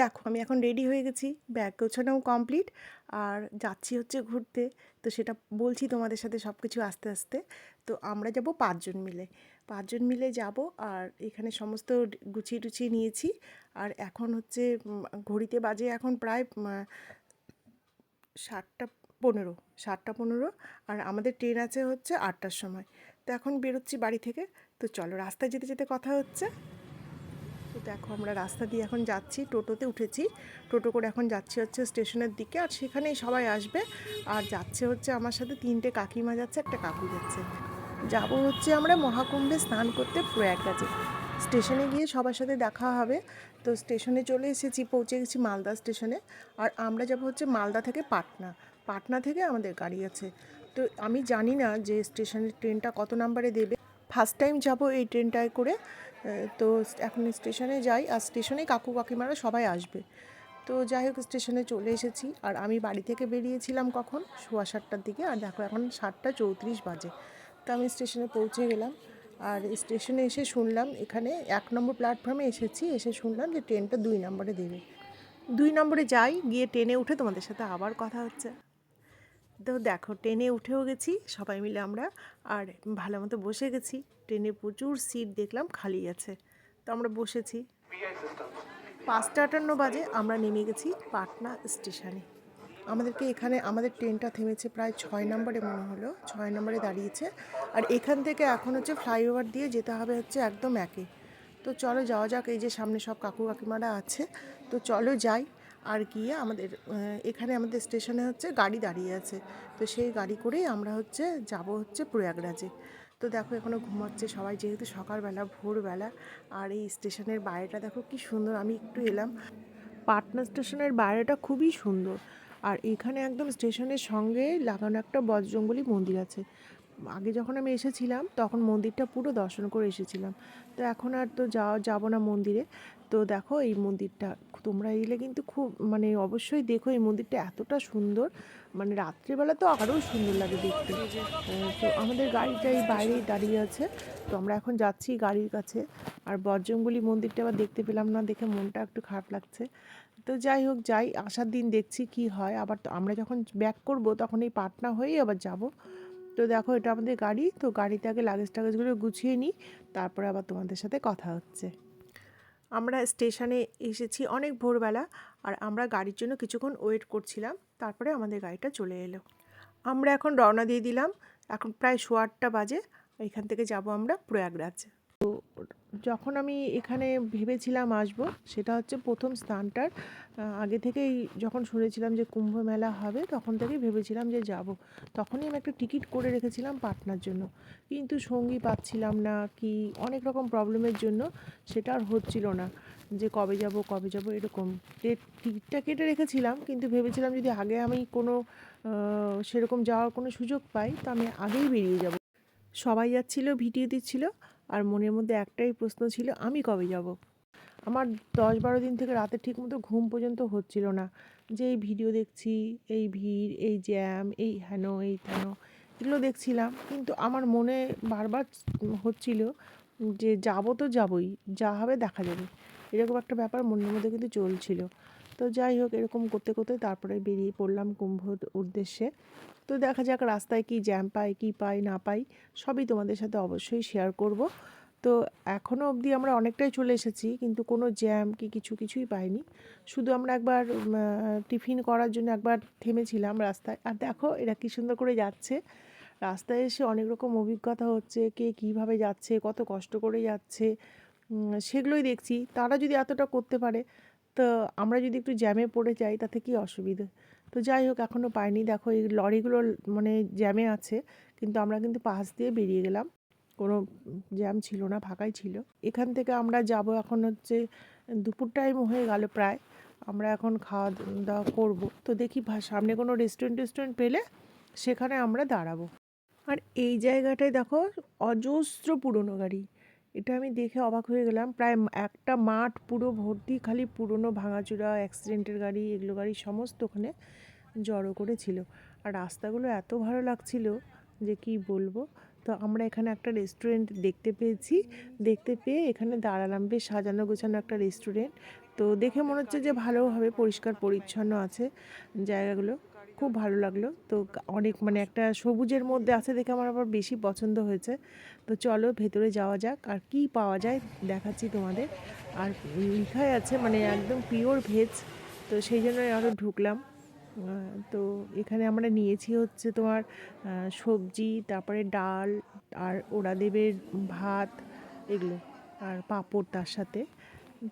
দেখো, আমি এখন রেডি হয়ে গেছি ব্যাগ গোছানোও কমপ্লিট আর যাচ্ছি হচ্ছে ঘুরতে। তো সেটা বলছি তোমাদের সাথে সব কিছু আস্তে আস্তে। তো আমরা যাব পাঁচজন মিলে। পাঁচজন মিলে যাব, আর এখানে সমস্ত গুছিয়ে টুছিয়ে নিয়েছি। আর এখন হচ্ছে ঘড়িতে বাজে এখন প্রায় সাতটা পনেরো সাতটা পনেরো, আর আমাদের ট্রেন আছে হচ্ছে আটটার সময়। তো এখন বেরোচ্ছি বাড়ি থেকে। তো চলো, রাস্তায় যেতে যেতে কথা হচ্ছে। দেখো আমরা রাস্তা দিয়ে এখন যাচ্ছি, টোটোতে উঠেছি। টোটো করে এখন যাচ্ছি হচ্ছে স্টেশনের দিকে আর সেখানেই সবাই আসবে। আর যাচ্ছে হচ্ছে আমার সাথে তিনটে কাকিমা যাচ্ছে, একটা কাকু যাচ্ছে। যাব হচ্ছে আমরা মহাকুম্ভে স্নান করতে প্রয়াগরাজে। স্টেশনে গিয়ে সবার সাথে দেখা হবে। তো স্টেশনে চলে এসেছি, পৌঁছে গেছি মালদা স্টেশনে। আর আমরা যাব হচ্ছে মালদা থেকে পাটনা। পাটনা থেকে আমাদের গাড়ি আছে। তো আমি জানি না যে স্টেশনের ট্রেনটা কত নাম্বারে দেবে। ফার্স্ট টাইম যাব এই ট্রেনটায় করে তো এখন স্টেশনে যাই, আর স্টেশনে কাকু কাকিমারা সবাই আসবে। তো যাই হোক, স্টেশনে চলে এসেছি, আর আমি বাড়ি থেকে বেরিয়েছিলাম কখন? সোয়া সাতটার দিকে, আর দেখো এখন সাতটা চৌত্রিশ বাজে। তো আমি স্টেশনে পৌঁছে গেলাম, আর স্টেশনে এসে শুনলাম এখানে এক নম্বর প্ল্যাটফর্মে এসেছি, এসে শুনলাম যে ট্রেনটা দুই নম্বরে দেবে। দুই নম্বরে যাই, গিয়ে ট্রেনে উঠে তোমাদের সাথে আবার কথা হচ্ছে। তো দেখো, ট্রেনে উঠেও গেছি, সবাই মিলে আমরা, আর ভালো মতো বসে গেছি। ট্রেনে প্রচুর সিট দেখলাম, খালি আছে। তো আমরা বসেছি। পাঁচটা আটান্ন বাজে, আমরা নেমে গেছি পাটনা স্টেশনে। আমাদেরকে এখানে, আমাদের ট্রেনটা থেমেছে প্রায় ছয় নম্বরে মনে হলো, ছয় নম্বরে দাঁড়িয়েছে। আর এখান থেকে এখন হচ্ছে ফ্লাইওভার দিয়ে যেতে হবে হচ্ছে একদম একে। তো চলো যাওয়া যাক, এই যে সামনে সব কাকু কাকিমারা আছে, তো চলো যাই। আর গিয়ে আমাদের এখানে আমাদের স্টেশনে হচ্ছে গাড়ি দাঁড়িয়ে আছে। তো সেই গাড়ি করেই আমরা হচ্ছে যাব হচ্ছে প্রয়াগরাজে। তো দেখো এখনও ঘুমাচ্ছে সবাই, যেহেতু সকালবেলা, ভোরবেলা, আর এই স্টেশনের বাইরেটা দেখো কি সুন্দর, আমি একটু এলাম। পাটনা স্টেশনের বাইরেটা খুবই সুন্দর, আর এখানে একদম স্টেশনের সঙ্গে লাগানো একটা বজরঙ্গলি মন্দির আছে। আগে যখন আমি এসেছিলাম, তখন মন্দিরটা পুরো দর্শন করে এসেছিলাম। তো এখন আর তো যাওয়া যাব না মন্দিরে। তো দেখো এই মন্দিরটা, তোমরা এলে কিন্তু খুব মানে অবশ্যই দেখো এই মন্দিরটা এতটা সুন্দর। মানে রাত্রিবেলা তো আরও সুন্দর লাগে দেখতে। তো আমাদের গাড়িটা এই বাইরেই দাঁড়িয়ে আছে। তো আমরা এখন যাচ্ছি গাড়ির কাছে। আর বজরঙ্গলি মন্দিরটা আবার দেখতে পেলাম না, দেখে মনটা একটু খারাপ লাগছে। তো যাই হোক, যাই, আসার দিন দেখছি কি হয়। আবার তো আমরা যখন ব্যাক করব, তখন এই পাটনা হয়েই আবার যাব। তো দেখো, এটা আমাদের গাড়ি, তো গাড়িতে আগে লাগেজ টাগেজগুলো গুছিয়ে নিই, তারপরে আবার তোমাদের সাথে কথা হচ্ছে। আমরা স্টেশনে এসেছি অনেক ভোরবেলা, আর আমরা গাড়ির জন্য কিছুক্ষণ ওয়েট করছিলাম, তারপরে আমাদের গাড়িটা চলে এলো। আমরা এখন রওনা দিয়ে দিলাম, এখন প্রায় শো আটটা বাজে, এখান থেকে যাব আমরা প্রয়াগরাজ। তো যখন আমি এখানে ভেবেছিলাম আসব, সেটা হচ্ছে প্রথম স্থানটার আগে থেকেই যখন শুনেছিলাম যে কুম্ভ মেলা হবে, তখন থেকেই ভেবেছিলাম যে যাব। তখনই আমি একটা টিকিট করে রেখেছিলাম পাটনার জন্য। কিন্তু সঙ্গী পাচ্ছিলাম না কি, অনেক রকম প্রবলেমের জন্য সেটা আর হচ্ছিল না। যে কবে যাব কবে যাব এরকম। ডেট টিকিটটা কেটে রেখেছিলাম, কিন্তু ভেবেছিলাম যদি আগে আমি কোনো সেরকম যাওয়ার কোনো সুযোগ পাই, তো আমি আগেই বেরিয়ে যাব। সবাই যাচ্ছিল, ভিডিও দিচ্ছিল। আর মনের মধ্যে একটাই প্রশ্ন ছিল, আমি কবে যাব? আমার দশ বারো দিন থেকে রাতে ঠিক মতো ঘুম পর্যন্ত হচ্ছিল না। যে এই ভিডিও দেখছি, এই ভিড়, এই জ্যাম এই হেন, এই তেন, এগুলো দেখছিলাম। কিন্তু আমার মনে বারবার হচ্ছিল যে, যাব তো যাবই, যা হবে দেখা যাবে। এরকম একটা ব্যাপার মনের মধ্যে কিন্তু চলছিল। তো যাই হোক, এরকম করতে করতে তারপরে বেরিয়ে পড়লাম কুম্ভর উদ্দেশ্যে। তো দেখা যাক রাস্তায় কি জ্যাম পাই, কি পাই, না পাই, সবই তোমাদের সাথে অবশ্যই শেয়ার করব। তো এখনও অবধি আমরা অনেকটাই চলে এসেছি, কিন্তু কোনো জ্যাম কি কিছু কিছুই পাইনি। শুধু আমরা একবার টিফিন করার জন্য একবার থেমেছিলাম রাস্তায়। আর দেখো, এরা কী সুন্দর করে যাচ্ছে। রাস্তায় এসে অনেক রকম অভিজ্ঞতা হচ্ছে, কে কীভাবে যাচ্ছে, কত কষ্ট করে যাচ্ছে সেগুলোই দেখছি। তারা যদি এতটা করতে পারে তো আমরা যদি একটু জ্যামে পড়ে যাই, তাতে কী অসুবিধে? তো যাই হোক এখনও পাইনি। দেখো, এই লরিগুলো মানে জ্যামে আছে, কিন্তু আমরা কিন্তু পাশ দিয়ে বেরিয়ে গেলাম। কোনো জ্যাম ছিল না, ফাঁকাই ছিল। এখান থেকে আমরা যাব এখন হচ্ছে, দুপুর টাইম হয়ে গেল প্রায়। আমরা এখন খাওয়া দাওয়া করব। তো দেখি সামনে কোনো রেস্টুরেন্ট টেস্টুরেন্ট পেলে সেখানে আমরা দাঁড়াবো। আর এই জায়গাটায় দেখো, অজস্র পুরনো গাড়ি। এটা আমি দেখে অবাক হয়ে গেলাম। প্রায় একটা মাঠ পুরো ভর্তি, খালি পুরনো ভাঙাচুরা অ্যাক্সিডেন্টের গাড়ি, এগুলো গাড়ি সমস্ত ওখানে জড়ো করেছিল। আর রাস্তাগুলো এত ভালো লাগছিল যে কি বলব? তো আমরা এখানে একটা রেস্টুরেন্ট দেখতে পেয়েছি। দেখতে পেয়ে এখানে দাঁড়ালাম, বেশ সাজানো গোছানো একটা রেস্টুরেন্ট তো দেখে মনে হচ্ছে যে ভালোভাবে পরিষ্কার পরিচ্ছন্ন আছে জায়গাগুলো। খুব ভালো লাগল। তো অনেক মানে একটা সবুজের মধ্যে আছে দেখে আমার আবার বেশি পছন্দ হয়েছে। তো চলো ভেতরে যাওয়া যাক আর কি পাওয়া যায় দেখাচ্ছি তোমাদের। আর লেখাই আছে মানে একদম পিওর ভেজ তো সেই জন্য আরও ঢুকলাম। তো এখানে আমরা নিয়েছি হচ্ছে তোমার সবজি তারপরে ডাল আর ওরা দেবে ভাত এগুলো আর পাঁপড় তার সাথে।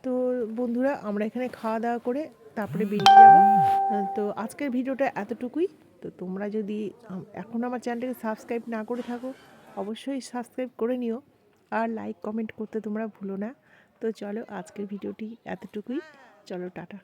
তো বন্ধুরা আমরা এখানে খাওয়া দাওয়া করে তারপরে বেরিয়ে যাব। তো আজকের ভিডিওটা এতটুকুই। তো তোমরা যদি এখন আমার চ্যানেলটাকে সাবস্ক্রাইব না করে থাকো, অবশ্যই সাবস্ক্রাইব করে নিও। আর লাইক, কমেন্ট করতে তোমরা ভুলো না। তো চলো আজকের ভিডিওটি এতটুকুই। চলো, টাটা।